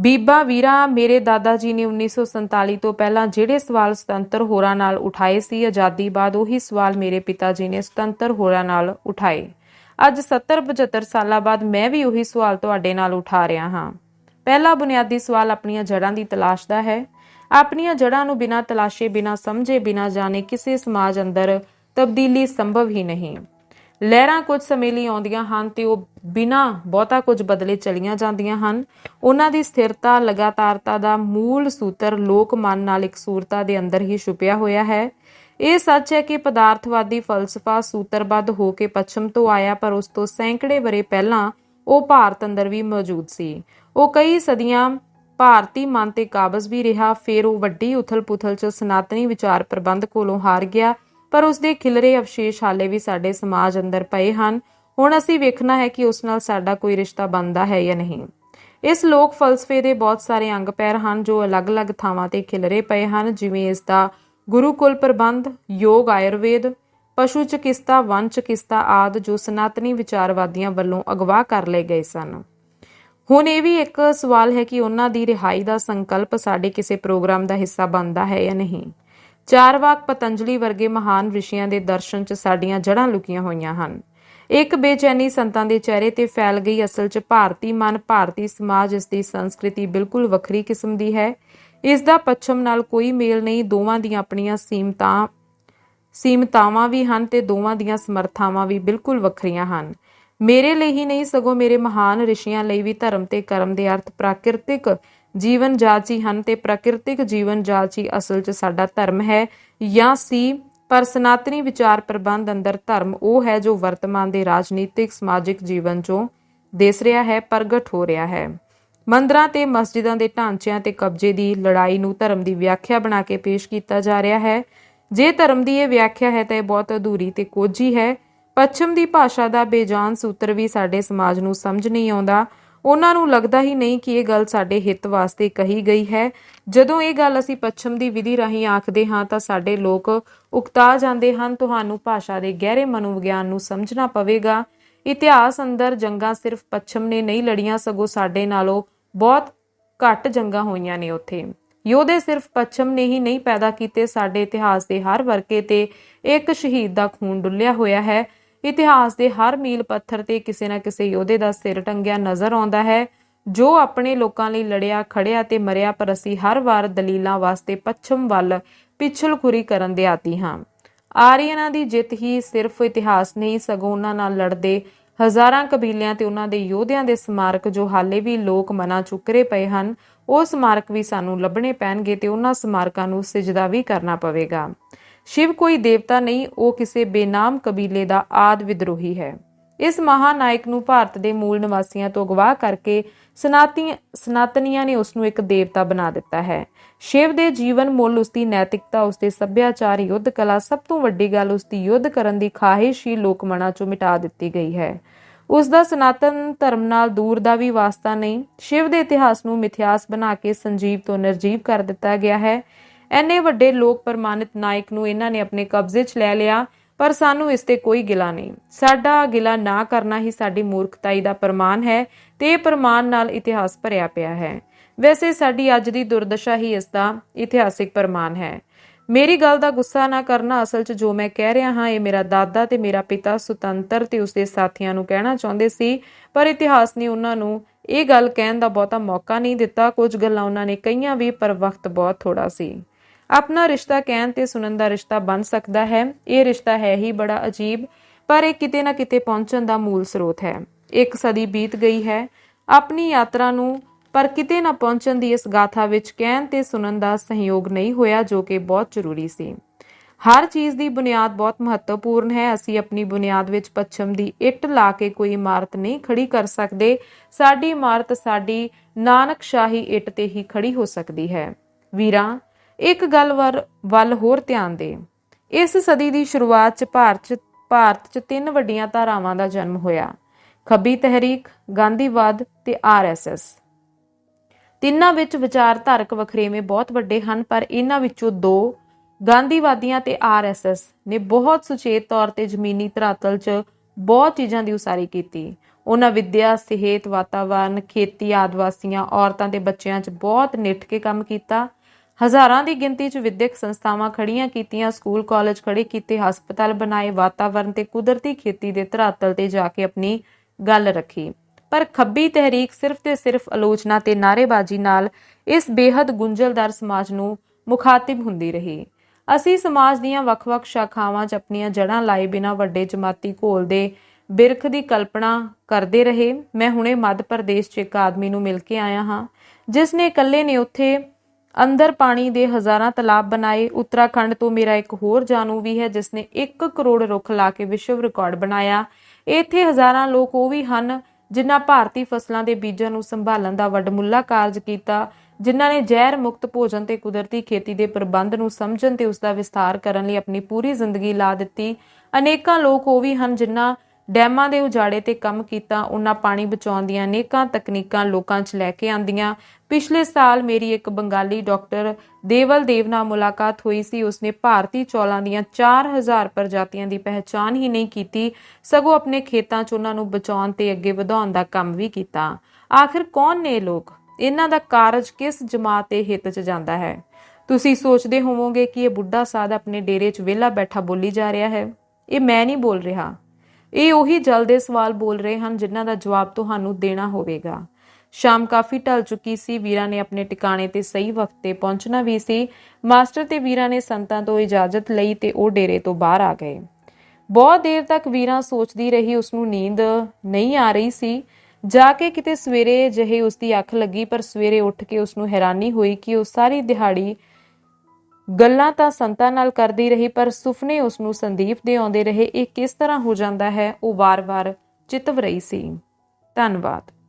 S1: ਬੀਬਾ ਵੀਰਾ, ਮੇਰੇ ਦਾਦਾ ਜੀ ਨੇ 1947 ਤੋਂ ਪਹਿਲਾਂ ਜਿਹੜੇ ਸਵਾਲ ਸੁਤੰਤਰ ਹੋਰਾਂ ਨਾਲ ਉਠਾਏ ਸੀ, ਆਜ਼ਾਦੀ ਬਾਅਦ ਉਹੀ ਸਵਾਲ ਮੇਰੇ ਪਿਤਾ ਜੀ ਨੇ ਸੁਤੰਤਰ ਹੋਰਾਂ ਨਾਲ ਉਠਾਏ। ਅੱਜ 70 75 ਸਾਲਾਂ ਬਾਅਦ ਮੈਂ ਵੀ ਉਹੀ ਸਵਾਲ ਤੁਹਾਡੇ ਨਾਲ ਉਠਾ ਰਿਹਾ ਹਾਂ। ਪਹਿਲਾ ਬੁਨਿਆਦੀ ਸਵਾਲ ਆਪਣੀਆਂ ਜੜ੍ਹਾਂ ਦੀ ਤਲਾਸ਼ ਦਾ ਹੈ। ਆਪਣੀਆਂ ਜੜ੍ਹਾਂ ਨੂੰ ਬਿਨਾਂ ਤਲਾਸ਼ੇ, ਬਿਨਾਂ ਸਮਝੇ, ਬਿਨਾਂ ਜਾਣੇ ਕਿਸੇ ਸਮਾਜ ਅੰਦਰ ਤਬਦੀਲੀ ਸੰਭਵ ਹੀ ਨਹੀਂ। ਲਹਿਰਾਂ ਕੁਝ ਸਮੇਂ ਲਈ ਆਉਂਦੀਆਂ ਹਨ ਤੇ ਉਹ ਬਿਨਾਂ ਬਹੁਤਾ ਕੁਝ ਬਦਲੇ ਚਲੀਆਂ ਜਾਂਦੀਆਂ ਹਨ। ਉਹਨਾਂ ਦੀ ਸਥਿਰਤਾ, ਲਗਾਤਾਰਤਾ ਦਾ ਮੂਲ ਸੂਤਰ ਲੋਕ ਮਨ ਨਾਲ ਇਕਸੂਰਤਾ ਦੇ ਅੰਦਰ ਹੀ ਛੁਪਿਆ ਹੋਇਆ ਹੈ। ਇਹ ਸੱਚ ਹੈ ਕਿ ਪਦਾਰਥਵਾਦੀ ਫਲਸਫਾ ਸੂਤਰਬੱਧ ਹੋ ਕੇ ਪੱਛਮ ਤੋਂ ਆਇਆ ਪਰ ਉਸ ਤੋਂ ਸੈਂਕੜੇ ਬਰੇ ਪਹਿਲਾਂ ਉਹ ਭਾਰਤ ਅੰਦਰ ਵੀ ਮੌਜੂਦ ਸੀ। ਉਹ ਕਈ ਸਦੀਆਂ ਭਾਰਤੀ ਮਨ ਤੇ ਕਾਬਜ਼ ਵੀ ਰਿਹਾ, ਫਿਰ ਉਹ ਵੱਡੀ ਉਥਲ-ਪੁਥਲ ਚ ਸਨਾਤਨੀ ਵਿਚਾਰ ਪ੍ਰਬੰਧ ਕੋਲੋਂ ਹਾਰ ਗਿਆ, ਪਰ ਉਸ ਦੇ ਖਿਲਰੇ ਅਵਸ਼ੇਸ਼ ਹਾਲੇ ਵੀ ਸਾਡੇ ਸਮਾਜ ਅੰਦਰ ਪਏ ਹਨ। ਹੁਣ ਅਸੀਂ ਵੇਖਣਾ ਹੈ ਕਿ ਉਸ ਨਾਲ ਸਾਡਾ ਕੋਈ ਰਿਸ਼ਤਾ ਬਣਦਾ ਹੈ ਜਾਂ ਨਹੀਂ। ਇਸ ਲੋਕ ਫਲਸਫੇ ਦੇ ਬਹੁਤ ਸਾਰੇ ਅੰਗ ਪੈਰ ਹਨ, ਜੋ ਅਲੱਗ-ਅਲੱਗ ਥਾਵਾਂ ਤੇ ਖਿਲਰੇ ਪਏ ਹਨ, ਜਿਵੇਂ ਇਸ ਦਾ ਗੁਰੂਕੁਲ ਪ੍ਰਬੰਧ, ਯੋਗ ਆਯੁਰਵੇਦ, ਪਸ਼ੂ ਚਿਕਿਤਸਾ ਵਨ ਚਿਕਿਤਸਾ ਆਦ, ਜੋ ਸਨਾਤਨੀ ਵਿਚਾਰਵਾਦੀਆਂ ਵੱਲੋਂ ਅਗਵਾ ਕਰ ਲਏ ਗਏ ਸਨ। ਹੁਣ ਇਹ ਵੀ ਇੱਕ ਸਵਾਲ ਹੈ ਕਿ ਉਹਨਾਂ ਦੀ ਰਿਹਾਈ ਦਾ ਸੰਕਲਪ ਸਾਡੇ ਕਿਸੇ ਪ੍ਰੋਗਰਾਮ ਦਾ ਹਿੱਸਾ ਬਣਦਾ ਹੈ ਜਾਂ ਨਹੀਂ। ਚਾਰ ਵਾਕ ਪਤੰਜਲੀ ਵਰਗੇ ਮਹਾਨ ਰਿਸ਼ੀਆਂ ਦੇ ਦਰਸ਼ਨ 'ਚ ਸਾਡੀਆਂ ਜੜ੍ਹਾਂ ਲੁਕੀਆਂ ਹੋਈਆਂ ਹਨ। ਇੱਕ ਬੇਚੈਨੀ ਸੰਤਾਂ ਦੇ ਚਿਹਰੇ ਤੇ ਫੈਲ ਗਈ ਅਸਲ 'ਚ ਭਾਰਤੀ ਮਨ, ਭਾਰਤੀ ਸਮਾਜ, ਇਸ ਦੀ ਸੰਸਕ੍ਰਿਤੀ ਬਿਲਕੁਲ ਵੱਖਰੀ ਕਿਸਮ ਦੀ ਹੈ। ਇਸ ਦਾ ਪੱਛਮ ਨਾਲ ਕੋਈ ਮੇਲ ਨਹੀਂ, ਦੋਵਾਂ ਦੀਆਂ ਆਪਣੀਆਂ ਸੀਮਤਾਂ, ਸੀਮਤਾਵਾਂ ਵੀ ਹਨ ਤੇ ਦੋਵਾਂ ਦੀਆਂ ਸਮਰਥਾਵਾਂ ਵੀ ਬਿਲਕੁਲ ਵੱਖਰੀਆਂ ਹਨ। ਮੇਰੇ ਲਈ ਹੀ ਨਹੀਂ, ਸਗੋਂ ਮੇਰੇ ਮਹਾਨ ਰਿਸ਼ੀਆਂ ਲਈ ਵੀ ਧਰਮ ਤੇ ਕਰਮ ਦੇ ਅਰਥ ਪ੍ਰਾਕਿਰਤਿਕ ਜੀਵਨ ਜਾਚੀ ਹਨ ਤੇ ਪ੍ਰਾਕਿਰਤਿਕ ਜੀਵਨ ਜਾਚੀ ਅਸਲ 'ਚ ਸਾਡਾ ਧਰਮ ਹੈ। ਜਾਂ ਸੀ, ਪਰ ਸਨਾਤਨੀ ਵਿਚਾਰ ਪ੍ਰਬੰਧ ਅੰਦਰ ਧਰਮ ਉਹ ਹੈ ਜੋ ਵਰਤਮਾਨ ਦੇ ਰਾਜਨੀਤਿਕ, ਸਮਾਜਿਕ ਜੀਵਨ 'ਚੋਂ ਦਿਸ ਰਿਹਾ ਹੈ, ਪ੍ਰਗਟ ਹੋ ਰਿਹਾ ਹੈ। ਮੰਦਰਾਂ ਤੇ ਮਸਜਿਦਾਂ ਦੇ ਢਾਂਚਿਆਂ ਤੇ ਕਬਜ਼ੇ ਦੀ ਲੜਾਈ ਨੂੰ ਧਰਮ ਦੀ ਵਿਆਖਿਆ ਬਣਾ ਕੇ ਪੇਸ਼ ਕੀਤਾ ਜਾ ਰਿਹਾ ਹੈ। ਜੇ ਧਰਮ ਦੀ ਇਹ ਵਿਆਖਿਆ ਹੈ ਤਾਂ ਇਹ ਬਹੁਤ ਅਧੂਰੀ ਤੇ ਕੋਝੀ ਹੈ। ਪੱਛਮ ਦੀ ਭਾਸ਼ਾ ਦਾ ਬੇਜਾਨ ਸੂਤਰ ਵੀ ਸਾਡੇ ਸਮਾਜ ਨੂੰ ਸਮਝ ਨਹੀਂ ਆਉਂਦਾ। ਉਹਨਾਂ ਨੂੰ ਲੱਗਦਾ ਹੀ ਨਹੀਂ ਕਿ ਇਹ ਗੱਲ ਸਾਡੇ ਹਿੱਤ ਵਾਸਤੇ ਕਹੀ ਗਈ ਹੈ। ਜਦੋਂ ਇਹ ਗੱਲ ਅਸੀਂ ਪੱਛਮ ਦੀ ਵਿਧੀ ਰਾਹੀਂ ਆਖਦੇ ਹਾਂ ਤਾਂ ਸਾਡੇ ਲੋਕ ਉਕਤਾ ਜਾਂਦੇ ਹਨ। ਤੁਹਾਨੂੰ ਭਾਸ਼ਾ ਦੇ ਗਹਿਰੇ ਮਨੋਵਿਗਿਆਨ ਨੂੰ ਸਮਝਣਾ ਪਵੇਗਾ। ਇਤਿਹਾਸ ਅੰਦਰ ਜੰਗਾਂ ਸਿਰਫ ਪੱਛਮ ਨੇ ਨਹੀਂ ਲੜੀਆਂ, ਸਗੋਂ ਸਾਡੇ ਨਾਲੋਂ ਬਹੁਤ ਘੱਟ ਜੰਗਾਂ ਹੋਈਆਂ ਨੇ ਉੱਥੇ। ਯੋਧੇ ਸਿਰਫ ਪੱਛਮ ਨੇ ਹੀ ਨਹੀਂ ਪੈਦਾ ਕੀਤੇ, ਸਾਡੇ ਇਤਿਹਾਸ ਦੇ ਹਰ ਵਰਕੇ ਤੇ ਇੱਕ ਸ਼ਹੀਦ ਦਾ ਖੂਨ ਡੁੱਲਿਆ ਹੋਇਆ ਹੈ। ਇਤਿਹਾਸ ਦੇ ਹਰ ਮੀਲ ਪੱਥਰ ਤੇ ਕਿਸੇ ਨਾ ਕਿਸੇ ਯੋਧੇ ਦਾ ਸਿਰ ਟੰਗਿਆ ਨਜ਼ਰ ਆਉਂਦਾ ਹੈ, ਜੋ ਆਪਣੇ ਲੋਕਾਂ ਲਈ ਲੜਿਆ, ਖੜਿਆ ਤੇ ਮਰਿਆ, ਪਰ ਅਸੀਂ ਹਰ ਵਾਰ ਦਲੀਲਾਂ ਵਾਸਤੇ ਪੱਛਮ ਵੱਲ ਪਿਛਲਖੁਰੀ ਕਰਨ ਦੇ ਆਤੀ ਹਾਂ। ਆਰੀਅਨਾਂ ਦੀ ਜਿੱਤ ਹੀ ਸਿਰਫ ਇਤਿਹਾਸ ਨਹੀਂ, ਸਗੋਂ ਉਹਨਾਂ ਨਾਲ ਲੜਦੇ ਹਜ਼ਾਰਾਂ ਕਬੀਲਿਆਂ ਤੇ ਉਹਨਾਂ ਦੇ ਯੋਧਿਆਂ ਦੇ ਸਮਾਰਕ ਜੋ ਹਾਲੇ ਵੀ ਲੋਕ ਮਨਾਂ ਚੁੱਕਰੇ ਪਏ ਹਨ, ਉਹ ਸਮਾਰਕ ਵੀ ਸਾਨੂੰ ਲੱਭਣੇ ਪੈਣਗੇ ਤੇ ਉਹਨਾਂ ਸਮਾਰਕਾਂ ਨੂੰ ਸਜਦਾ ਵੀ ਕਰਨਾ ਪਵੇਗਾ। ਸ਼ਿਵ ਕੋਈ ਦੇਵਤਾ ਨਹੀਂ, ਉਹ ਕਿਸੇ ਬੇਨਾਮ ਕਬੀਲੇ ਦਾ ਆਦ ਵਿਦਰੋਹੀ ਹੈ। ਇਸ ਮਹਾਨਾਇਕ ਨੂੰ ਭਾਰਤ ਦੇ ਮੂਲ ਨਿਵਾਸੀਆਂ ਤੋਂ ਅਗਵਾ ਕਰਕੇ ਸਨਾਤੀ ਸਨਾਤਨੀਆਂ ਨੇ ਉਸ ਨੂੰ ਇੱਕ ਦੇਵਤਾ ਬਣਾ ਦਿੱਤਾ ਹੈ। ਸ਼ਿਵ ਦੇ ਜੀਵਨ ਮੁੱਲ ਉਸ ਦੀ ਨੈਤਿਕਤਾ ਉਸ ਦੇ ਸੱਭਿਆਚਾਰ, ਯੁੱਧ ਕਲਾ ਸਭ ਤੋਂ ਵੱਡੀ ਗੱਲ ਉਸ ਦੀ ਯੁੱਧ ਕਰਨ ਦੀ ਖਾਹਿਸ਼ ਹੀ ਲੋਕ ਮਨਾਂ ਚੋਂ ਮਿਟਾ ਦਿੱਤੀ ਗਈ ਹੈ। ਉਸ ਦਾ ਸਨਾਤਨ ਧਰਮ ਨਾਲ ਦੂਰ ਦਾ ਵੀ ਵਾਸਤਾ ਨਹੀਂ। ਸ਼ਿਵ ਦੇ ਇਤਿਹਾਸ ਨੂੰ ਮਿਥਿਆਸ ਬਣਾ ਕੇ ਸੰਜੀਵ ਤੋਂ ਨਿਰਜੀਵ ਕਰ ਦਿੱਤਾ ਗਿਆ ਹੈ। ਐਨੇ ਵੱਡੇ ਲੋਕ ਪ੍ਰਮਾਣਿਤ ਨਾਇਕ ਨੂੰ ਇਹਨਾਂ ਨੇ ਆਪਣੇ ਕਬਜ਼ੇ 'ਚ ਲੈ ਲਿਆ, ਪਰ ਸਾਨੂੰ ਇਸ ਤੇ ਕੋਈ ਗਿਲਾ ਨਹੀਂ। ਸਾਡਾ ਗਿਲਾ ਨਾ ਕਰਨਾ ਹੀ ਸਾਡੀ ਮੂਰਖਤਾਈ ਦਾ ਪ੍ਰਮਾਣ ਹੈ ਤੇ ਇਹ ਪ੍ਰਮਾਣ ਨਾਲ ਇਤਿਹਾਸ ਭਰਿਆ ਪਿਆ ਹੈ। ਵੈਸੇ ਸਾਡੀ ਅੱਜ ਦੀ ਦੁਰਦਸ਼ਾ ਹੀ ਇਸ ਦਾ ਇਤਿਹਾਸਿਕ ਪ੍ਰਮਾਣ ਹੈ। ਮੇਰੀ ਗੱਲ ਦਾ ਗੁੱਸਾ ਨਾ ਕਰਨਾ ਅਸਲ 'ਚ ਜੋ ਮੈਂ ਕਹਿ ਰਿਹਾ ਹਾਂ, ਇਹ ਮੇਰਾ ਦਾਦਾ ਤੇ ਮੇਰਾ ਪਿਤਾ ਸੁਤੰਤਰ ਤੇ ਉਸਦੇ ਸਾਥੀਆਂ ਨੂੰ ਕਹਿਣਾ ਚਾਹੁੰਦੇ ਸੀ, ਪਰ ਇਤਿਹਾਸ ਨੇ ਉਹਨਾਂ ਨੂੰ ਇਹ ਗੱਲ ਕਹਿਣ ਦਾ ਬਹੁਤਾ ਮੌਕਾ ਨਹੀਂ ਦਿੱਤਾ। ਕੁਝ ਗੱਲਾਂ ਉਹਨਾਂ ਨੇ ਕਹੀਆਂ ਵੀ, ਪਰ ਵਕਤ ਬਹੁਤ ਥੋੜਾ ਸੀ। ਆਪਣਾ ਰਿਸ਼ਤਾ ਕਹਿਣ ਤੇ ਸੁਣਨ ਦਾ ਰਿਸ਼ਤਾ ਬਣ ਸਕਦਾ ਹੈ। ਇਹ ਰਿਸ਼ਤਾ ਹੈ ਹੀ ਬੜਾ ਅਜੀਬ, ਪਰ ਇਹ ਕਿਤੇ ਨਾ ਕਿਤੇ ਪਹੁੰਚਣ ਦਾ ਮੂਲ ਸਰੋਤ ਹੈ। ਇੱਕ ਸਦੀ ਬੀਤ ਗਈ ਹੈ। ਆਪਣੀ ਯਾਤਰਾ ਨੂੰ ਪਰ ਕਿਤੇ ਨਾ ਪਹੁੰਚਣ ਦੀ ਇਸ ਗਾਥਾ ਵਿੱਚ ਕਹਿਣ ਤੇ ਸੁਣਨ ਦਾ ਸਹਿਯੋਗ ਨਹੀਂ ਹੋਇਆ, ਜੋ ਕਿ ਬਹੁਤ ਜ਼ਰੂਰੀ ਸੀ। ਹਰ ਚੀਜ਼ ਦੀ ਬੁਨਿਆਦ ਬਹੁਤ ਮਹੱਤਵਪੂਰਨ ਹੈ। ਅਸੀਂ ਆਪਣੀ ਬੁਨਿਆਦ ਵਿੱਚ ਪੱਛਮ ਦੀ ਇੱਟ ਲਾ ਕੇ ਕੋਈ ਇਮਾਰਤ ਨਹੀਂ ਖੜੀ ਕਰ ਸਕਦੇ। ਸਾਡੀ ਇਮਾਰਤ ਸਾਡੀ ਨਾਨਕ ਸ਼ਾਹੀ ਇੱਟ ਤੇ ਹੀ ਖੜੀ ਹੋ ਸਕਦੀ ਹੈ। ਵੀਰਾਂ ਇੱਕ ਗੱਲ ਵਰ- ਵੱਲ ਹੋਰ ਧਿਆਨ ਦੇ। ਇਸ ਸਦੀ ਦੀ ਸ਼ੁਰੂਆਤ 'ਚ ਭਾਰਤ 'ਚ ਭਾਰਤ 'ਚ ਤਿੰਨ ਵੱਡੀਆਂ ਧਾਰਾਵਾਂ ਦਾ ਜਨਮ ਹੋਇਆ। ਖੱਬੀ ਤਹਿਰੀਕ, ਗਾਂਧੀਵਾਦ ਤੇ ਆਰਐਸਐਸ ਤਿੰਨਾਂ ਵਿੱਚ ਵਿਚਾਰਧਾਰਕ ਵਖਰੇਵੇਂ ਬਹੁਤ ਵੱਡੇ ਹਨ, ਪਰ ਇਹਨਾਂ ਵਿੱਚੋਂ ਦੋ ਗਾਂਧੀਵਾਦੀਆਂ ਤੇ ਆਰਐਸਐਸ ਨੇ ਬਹੁਤ ਸੁਚੇਤ ਤੌਰ ਤੇ ਜ਼ਮੀਨੀ ਧਰਾਤਲ 'ਚ ਬਹੁਤ ਚੀਜ਼ਾਂ ਦੀ ਉਸਾਰੀ ਕੀਤੀ। ਉਹਨਾਂ ਵਿੱਦਿਆ, ਸਿਹਤ ਵਾਤਾਵਰਣ ਖੇਤੀ ਆਦਿਵਾਸੀਆਂ, ਔਰਤਾਂ ਤੇ ਬੱਚਿਆਂ 'ਚ ਬਹੁਤ ਨਿੱਠ ਕੇ ਕੰਮ ਕੀਤਾ। ਹਜ਼ਾਰਾਂ ਦੀ ਗਿਣਤੀ 'ਚ ਵਿਦਿਅਕ ਸੰਸਥਾਵਾਂ ਖੜੀਆਂ ਕੀਤੀਆਂ, ਸਕੂਲ, ਕਾਲਜ ਖੜੇ ਕੀਤੇ, ਹਸਪਤਾਲ ਬਣਾਏ ਵਾਤਾਵਰਣ ਤੇ ਕੁਦਰਤੀ ਖੇਤੀ ਦੇ ਧਰਾਤਲ ਤੇ ਜਾ ਕੇ ਆਪਣੀ ਗੱਲ ਰੱਖੀ। ਪਰ ਖੱਬੀ ਤਹਿਰੀਕ ਸਿਰਫ ਤੇ ਸਿਰਫ ਆਲੋਚਨਾ ਤੇ ਨਾਅਰੇਬਾਜ਼ੀ ਨਾਲ ਇਸ ਬੇਹੱਦ ਗੁੰਝਲਦਾਰ ਸਮਾਜ ਨੂੰ ਮੁਖਾਤਿਬ ਹੁੰਦੀ ਰਹੀ। ਅਸੀਂ ਸਮਾਜ ਦੀਆਂ ਵੱਖ-ਵੱਖ ਸ਼ਾਖਾਵਾਂ 'ਚ ਆਪਣੀਆਂ ਜੜ੍ਹਾਂ ਲਾਏ ਬਿਨਾਂ ਵੱਡੇ ਜਮਾਤੀ ਘੋਲ ਦੇ ਬਿਰਖ ਦੀ ਕਲਪਨਾ ਕਰਦੇ ਰਹੇ। ਮੈਂ ਹੁਣੇ ਮੱਧ ਪ੍ਰਦੇਸ਼ 'ਚ ਇੱਕ ਆਦਮੀ ਨੂੰ ਮਿਲ ਕੇ ਆਇਆ ਹਾਂ, ਜਿਸ ਨੇ ਇਕੱਲੇ ਨੇ ਉੱਥੇ ਅੰਦਰ ਪਾਣੀ ਦੇ ਹਜ਼ਾਰਾਂ ਤਲਾਬ ਬਣਾਏ। ਉੱਤਰਾਖੰਡ ਤੋਂ ਮੇਰਾ ਇੱਕ ਹੋਰ ਜਾਣੂ ਵੀ ਹੈ ਜਿਸ ਨੇ 1 ਕਰੋੜ ਰੁੱਖ ਲਾ ਕੇ ਵਿਸ਼ਵ ਰਿਕਾਰਡ ਬਣਾਇਆ। ਇੱਥੇ ਹਜ਼ਾਰਾਂ ਲੋਕ ਉਹ ਵੀ ਹਨ, ਜਿਨ੍ਹਾਂ ਭਾਰਤੀ ਫਸਲਾਂ ਦੇ ਬੀਜਾਂ ਨੂੰ ਸੰਭਾਲਣ ਦਾ ਵੱਡਮੁੱਲਾ ਕਾਰਜ ਕੀਤਾ, ਜਿਨ੍ਹਾਂ ਨੇ ਜ਼ਹਿਰ ਮੁਕਤ ਭੋਜਨ ਤੇ ਕੁਦਰਤੀ ਖੇਤੀ ਦੇ ਪ੍ਰਬੰਧ ਨੂੰ ਸਮਝਣ ਤੇ ਉਸ ਦਾ ਵਿਸਥਾਰ ਕਰਨ ਲਈ ਆਪਣੀ ਪੂਰੀ ਜ਼ਿੰਦਗੀ ਲਾ ਦਿੱਤੀ। ਅਨੇਕਾਂ ਲੋਕ ਉਹ ਵੀ ਹਨ, ਜਿਨ੍ਹਾਂ ਡੈਮਾਂ ਦੇ ਉਜਾੜੇ ਤੇ ਕੰਮ ਕੀਤਾ, ਉਹਨਾਂ ਪਾਣੀ ਬਚਾਉਣ ਦੀਆਂ ਅਨੇਕਾਂ ਤਕਨੀਕਾਂ ਲੋਕਾਂ 'ਚ ਲੈ ਕੇ ਆਂਦੀਆਂ ਪਿਛਲੇ ਸਾਲ ਮੇਰੀ ਇੱਕ ਬੰਗਾਲੀ ਡਾਕਟਰ ਦੇਵਲ ਦੇਵ ਨਾਲ ਮੁਲਾਕਾਤ ਹੋਈ ਸੀ। ਉਸਨੇ ਭਾਰਤੀ ਚੌਲਾਂ ਦੀਆਂ 4000 ਪ੍ਰਜਾਤੀਆਂ ਦੀ ਪਹਿਚਾਣ ਹੀ ਨਹੀਂ ਕੀਤੀ, ਸਗੋਂ ਆਪਣੇ ਖੇਤਾਂ 'ਚ ਉਹਨਾਂ ਨੂੰ ਬਚਾਉਣ ਤੇ ਅੱਗੇ ਵਧਾਉਣ ਦਾ ਕੰਮ ਵੀ ਕੀਤਾ। ਆਖਿਰ ਕੌਣ ਨੇ ਲੋਕ? ਇਹਨਾਂ ਦਾ ਕਾਰਜ ਕਿਸ ਜਮਾਤ ਦੇ ਹਿੱਤ 'ਚ ਜਾਂਦਾ ਹੈ? ਤੁਸੀਂ ਸੋਚਦੇ ਹੋਵੋਗੇ ਕਿ ਇਹ ਬੁੱਢਾ ਸਾਧ ਆਪਣੇ ਡੇਰੇ 'ਚ ਵਿਹਲਾ ਬੈਠਾ ਬੋਲੀ ਜਾ ਰਿਹਾ ਹੈ। ਇਹ ਮੈਂ ਨਹੀਂ ਬੋਲ ਰਿਹਾ। ਇਹ ਉਹੀ ਜਲਦੇ ਸਵਾਲ ਬੋਲ ਰਹੇ ਹਨ ਜਿਨ੍ਹਾਂ ਦਾ ਜਵਾਬ ਤੁਹਾਨੂੰ ਦੇਣਾ ਹੋਵੇਗਾ। ਸ਼ਾਮ ਕਾਫੀ ਢਲ ਚੁੱਕੀ ਸੀ। ਵੀਰਾਂ ਨੇ ਆਪਣੇ ਟਿਕਾਣੇ ਤੇ ਸਹੀ ਵਕਤ ਤੇ ਪਹੁੰਚਣਾ ਵੀ ਸੀ। ਮਾਸਟਰ ਤੇ ਵੀਰਾਂ ਨੇ ਸੰਤਾਂ ਤੋਂ ਇਜਾਜ਼ਤ ਲਈ ਤੇ ਉਹ ਡੇਰੇ ਤੋਂ ਬਾਹਰ ਆ ਗਏ। ਬਹੁਤ ਦੇਰ ਤੱਕ ਵੀਰਾਂ ਸੋਚਦੀ ਰਹੀ ਉਸ ਨੂੰ ਨੀਂਦ ਨਹੀਂ ਆ ਰਹੀ ਸੀ। ਜਾ ਕੇ ਕਿਤੇ ਸਵੇਰੇ ਜਿਹੇ ਉਸ ਦੀ ਅੱਖ ਲੱਗੀ, ਪਰ ਸਵੇਰੇ ਉੱਠ ਕੇ ਉਸ ਨੂੰ ਹੈਰਾਨੀ ਹੋਈ ਕਿ ਉਹ ਸਾਰੀ ਦਿਹਾੜੀ ਗੱਲਾਂ ਤਾਂ ਸੰਤਾਂ ਨਾਲ ਕਰਦੀ ਰਹੀ, ਪਰ ਸੁਪਨੇ ਉਸ ਨੂੰ ਸੰਦੀਪ ਦੇ ਆਉਂਦੇ ਰਹੇ। ਇਹ ਕਿਸ ਤਰ੍ਹਾਂ ਹੋ ਜਾਂਦਾ ਹੈ? ਉਹ ਵਾਰ-ਵਾਰ ਚਿਤਵ ਰਹੀ ਸੀ। ਧੰਨਵਾਦ।